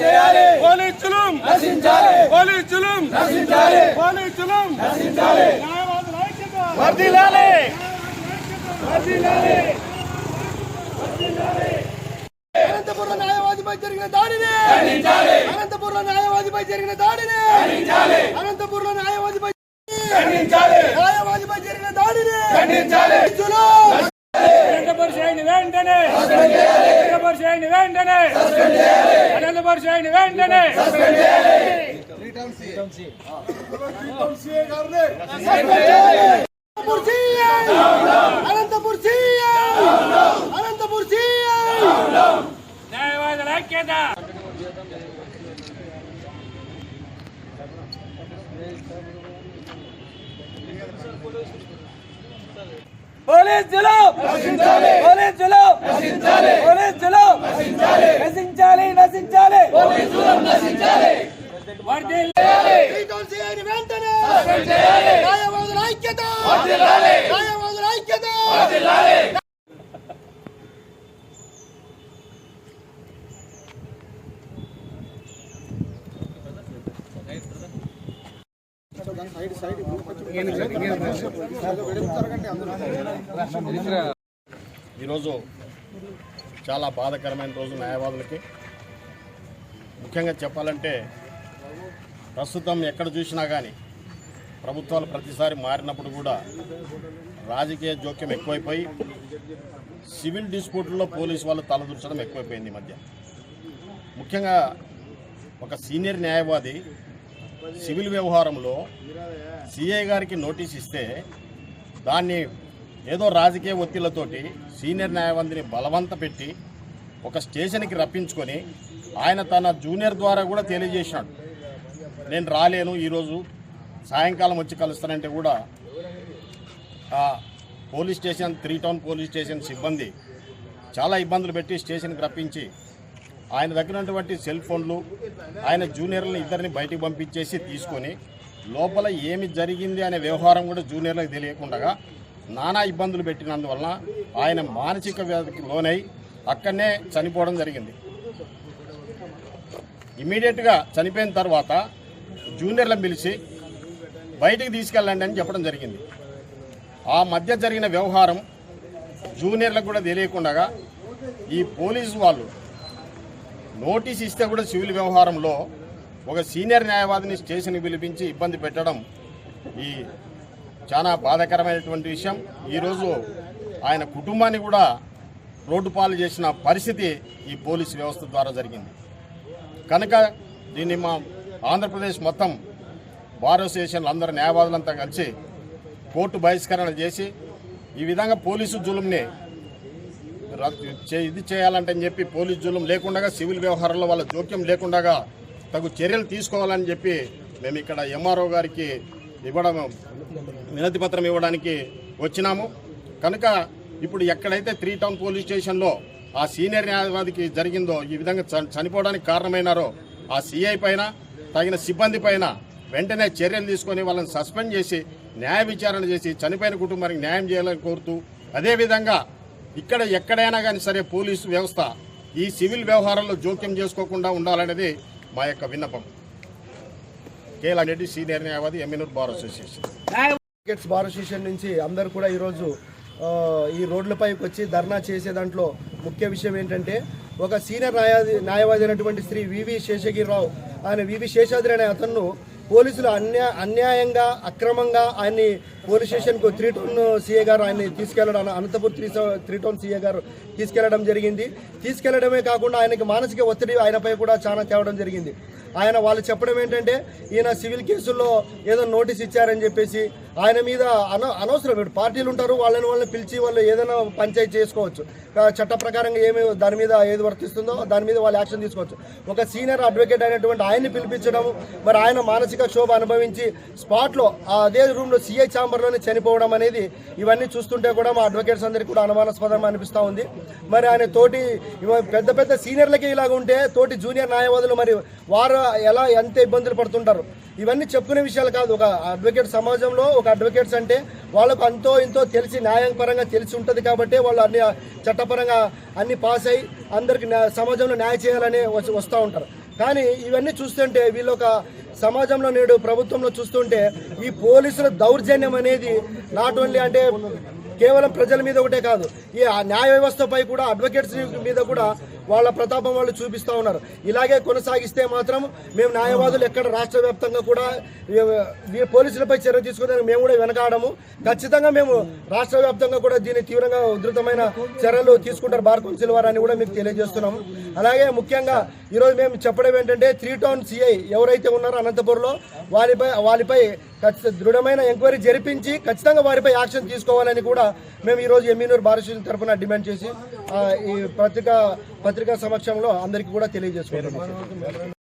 చేయాలి పోలీసులం నశించాలి పోలీసులం నశించాలి పోలీసులం నశించాలి న్యాయవాదుల ఐక్యత వర్ధిల్లాలి అనంతపురం న్యాయవాదిపై జరిగిన దాడిని ఖండించాలి అనంతపురం న్యాయవాదిపై జరిగిన దాడిని ఖండించాలి అనంతపురం న్యాయవాదిపై ఖండించాలి న్యాయవాదిపై జరిగిన దాడిని ఖండించాలి జులూం! అనంతపరిచేయండి వెంటనే అనంతపరిచేయండి వెంటనే అనంతపరిచేయండి వెంటనే Anantapur CI! Anantapur CI! CI! న్యాయవాదుల ఐక్యత పోలీసులు పోలీసులు పోలీసులు నశించాలి! నశించాలి వెంటనే ఐక్యత! ఐక్యత! ఈరోజు చాలా బాధాకరమైన రోజు న్యాయవాదులకి. ముఖ్యంగా చెప్పాలంటే ప్రస్తుతం ఎక్కడ చూసినా కానీ ప్రభుత్వాలు ప్రతిసారి మారినప్పుడు కూడా రాజకీయ జోక్యం ఎక్కువైపోయి సివిల్ డిస్ప్యూట్లో పోలీసు వాళ్ళు తలదూర్చడం ఎక్కువైపోయింది ఈ మధ్య. ముఖ్యంగా ఒక సీనియర్ న్యాయవాది సివిల్ వ్యవహారంలో సిఐ గారికి నోటీస్ ఇస్తే దాన్ని ఏదో రాజకీయ ఒత్తిళ్ళతోటి సీనియర్ న్యాయవాదిని బలవంత పెట్టి ఒక స్టేషన్కి రప్పించుకొని ఆయన తన జూనియర్ ద్వారా కూడా తెలియజేసినాడు. నేను రాలేను ఈరోజు సాయంకాలం వచ్చి కలుస్తానంటే కూడా police station three town police station సిబ్బంది చాలా ఇబ్బందులు పెట్టి స్టేషన్కి రప్పించి ఆయన దగ్గర ఉన్నటువంటి సెల్ ఫోన్లు ఆయన జూనియర్లను ఇద్దరిని బయటికి పంపించేసి తీసుకొని లోపల ఏమి జరిగింది అనే వ్యవహారం కూడా జూనియర్లకు తెలియకుండా నానా ఇబ్బందులు పెట్టినందువలన ఆయన మానసిక వ్యాధికి లోనై అక్కడనే చనిపోవడం జరిగింది. ఇమీడియట్గా చనిపోయిన తర్వాత జూనియర్లను పిలిచి బయటికి తీసుకెళ్ళండి అని చెప్పడం జరిగింది. ఆ మధ్య జరిగిన వ్యవహారం జూనియర్లకు కూడా తెలియకుండా ఈ పోలీసు వాళ్ళు నోటీస్ ఇస్తే కూడా సివిల్ వ్యవహారంలో ఒక సీనియర్ న్యాయవాదిని స్టేషన్కి పిలిపించి ఇబ్బంది పెట్టడం ఈ చాలా బాధాకరమైనటువంటి విషయం. ఈరోజు ఆయన కుటుంబాన్ని కూడా రోడ్డు పాలు చేసిన పరిస్థితి ఈ పోలీసు వ్యవస్థ ద్వారా జరిగింది. కనుక దీన్ని మా ఆంధ్రప్రదేశ్ మొత్తం బార్ అసోసియేషన్లు అందరు న్యాయవాదులంతా కలిసి కోర్టు బహిష్కరణ చేసి ఈ విధంగా పోలీసు జులుంని ఇది చేయాలంటే అని చెప్పి పోలీస్ జూలం లేకుండా సివిల్ వ్యవహారంలో వాళ్ళ జోక్యం లేకుండా తగు చర్యలు తీసుకోవాలని చెప్పి మేము ఇక్కడ ఎంఆర్ఓ గారికి ఇవ్వడం వినతి పత్రం ఇవ్వడానికి వచ్చినాము. కనుక ఇప్పుడు ఎక్కడైతే త్రీ టౌన్ పోలీస్ స్టేషన్లో ఆ సీనియర్ న్యాయవాదికి జరిగిందో ఈ విధంగా చనిపోవడానికి కారణమైనారో ఆ సీఐ పైన తగిన సిబ్బంది పైన వెంటనే చర్యలు తీసుకొని వాళ్ళని సస్పెండ్ చేసి న్యాయ విచారణ చేసి చనిపోయిన కుటుంబానికి న్యాయం చేయాలని కోరుతూ అదేవిధంగా ఇక్కడ ఎక్కడైనా కానీ సరే పోలీసు వ్యవస్థ ఈ సివిల్ వ్యవహారాల్లో జోక్యం చేసుకోకుండా ఉండాలనేది మా యొక్క విన్నపం. కేలాంటి సీనియర్ న్యాయవాది ఎమ్మెనూర్ బార్ అసోసియేషన్. బార్ అసోసియేషన్ నుంచి అందరు కూడా ఈరోజు ఈ రోడ్లపైకి వచ్చి ధర్నా చేసే దాంట్లో ముఖ్య విషయం ఏంటంటే ఒక సీనియర్ న్యాయాధి న్యాయవాది అయినటువంటి శ్రీ వివి శేషగిరిరావు ఆయన వివి శేషాద్రి అనే అతను పోలీసులు అన్యా అన్యాయంగా అక్రమంగా ఆయన్ని పోలీస్ స్టేషన్కు త్రీ టౌన్ సీఏ గారు ఆయన్ని తీసుకెళ్ళడం Anantapur three three town CA గారు తీసుకెళ్ళడం జరిగింది. తీసుకెళ్ళడమే కాకుండా ఆయనకి మానసిక ఒత్తిడి ఆయనపై కూడా చాలా తేవడం జరిగింది. ఆయన వాళ్ళు చెప్పడం ఏంటంటే ఈయన సివిల్ కేసుల్లో ఏదో నోటీస్ ఇచ్చారని చెప్పేసి ఆయన మీద అన అనవసరం. ఇప్పుడు పార్టీలు ఉంటారు వాళ్ళని వాళ్ళని పిలిచి వాళ్ళు ఏదైనా పంచాయతీ చేసుకోవచ్చు. చట్ట ప్రకారంగా ఏమి దాని మీద ఏది వర్తిస్తుందో దాని మీద వాళ్ళు యాక్షన్ తీసుకోవచ్చు. ఒక సీనియర్ అడ్వకేట్ అయినటువంటి ఆయన్ని పిలిపించడం మరి ఆయన మానసిక క్షోభ అనుభవించి స్పాట్లో అదే రూమ్లో సిఐ ఛాంబర్లోనే చనిపోవడం అనేది ఇవన్నీ చూస్తుంటే కూడా మా అడ్వకేట్స్ అందరికీ కూడా అనుమానాస్పదం అనిపిస్తూ ఉంది. మరి ఆయన తోటి పెద్ద పెద్ద సీనియర్లకి ఇలాగ ఉంటే తోటి జూనియర్ న్యాయవాదులు మరి వారు ఎలా ఎంత ఇబ్బందులు పడుతుంటారు? ఇవన్నీ చెప్పుకునే విషయాలు కాదు. ఒక అడ్వకేట్ సమాజంలో ఒక అడ్వకేట్స్ అంటే వాళ్ళకు అంతో ఇంతో తెలిసి న్యాయపరంగా తెలిసి ఉంటుంది కాబట్టి వాళ్ళు అన్ని చట్టపరంగా అన్ని పాస్ అయ్యి అందరికి సమాజంలో న్యాయ చేయాలని వచ్చి వస్తూ ఉంటారు. కానీ ఇవన్నీ చూస్తుంటే వీళ్ళు ఒక సమాజంలో నేడు ప్రభుత్వంలో చూస్తుంటే ఈ పోలీసుల దౌర్జన్యం అనేది నాట్ ఓన్లీ అంటే కేవలం ప్రజల మీద ఒకటే కాదు ఈ ఆ న్యాయ వ్యవస్థపై కూడా అడ్వకేట్స్ మీద కూడా వాళ్ళ ప్రతాపం వాళ్ళు చూపిస్తూ ఉన్నారు. ఇలాగే కొనసాగిస్తే మాత్రం మేము న్యాయవాదులు ఎక్కడ రాష్ట్ర వ్యాప్తంగా కూడా ఈ- పోలీసులపై చర్య తీసుకోవడానికి మేము కూడా వెనకాడము. ఖచ్చితంగా మేము రాష్ట్ర వ్యాప్తంగా కూడా దీన్ని తీవ్రంగా ఉధృతమైన చర్యలు తీసుకుంటారు. బార్ కౌన్సిల్ వారు అని కూడా మీకు తెలియజేస్తున్నాము. అలాగే ముఖ్యంగా ఈరోజు మేము చెప్పడం ఏంటంటే త్రీ టౌన్ సిఐ ఎవరైతే ఉన్నారో అనంతపురంలో వారిపై వారిపై ఖచ్చిత దృఢమైన ఎంక్వైరీ జరిపించి ఖచ్చితంగా వారిపై యాక్షన్ తీసుకోవాలని కూడా మేము ఈరోజు ఎమ్మినూరు భారత తరఫున డిమాండ్ చేసి ఈ పత్రికా పత్రికా సమక్షంలో అందరికీ కూడా తెలియజేసుకుంటున్నాం.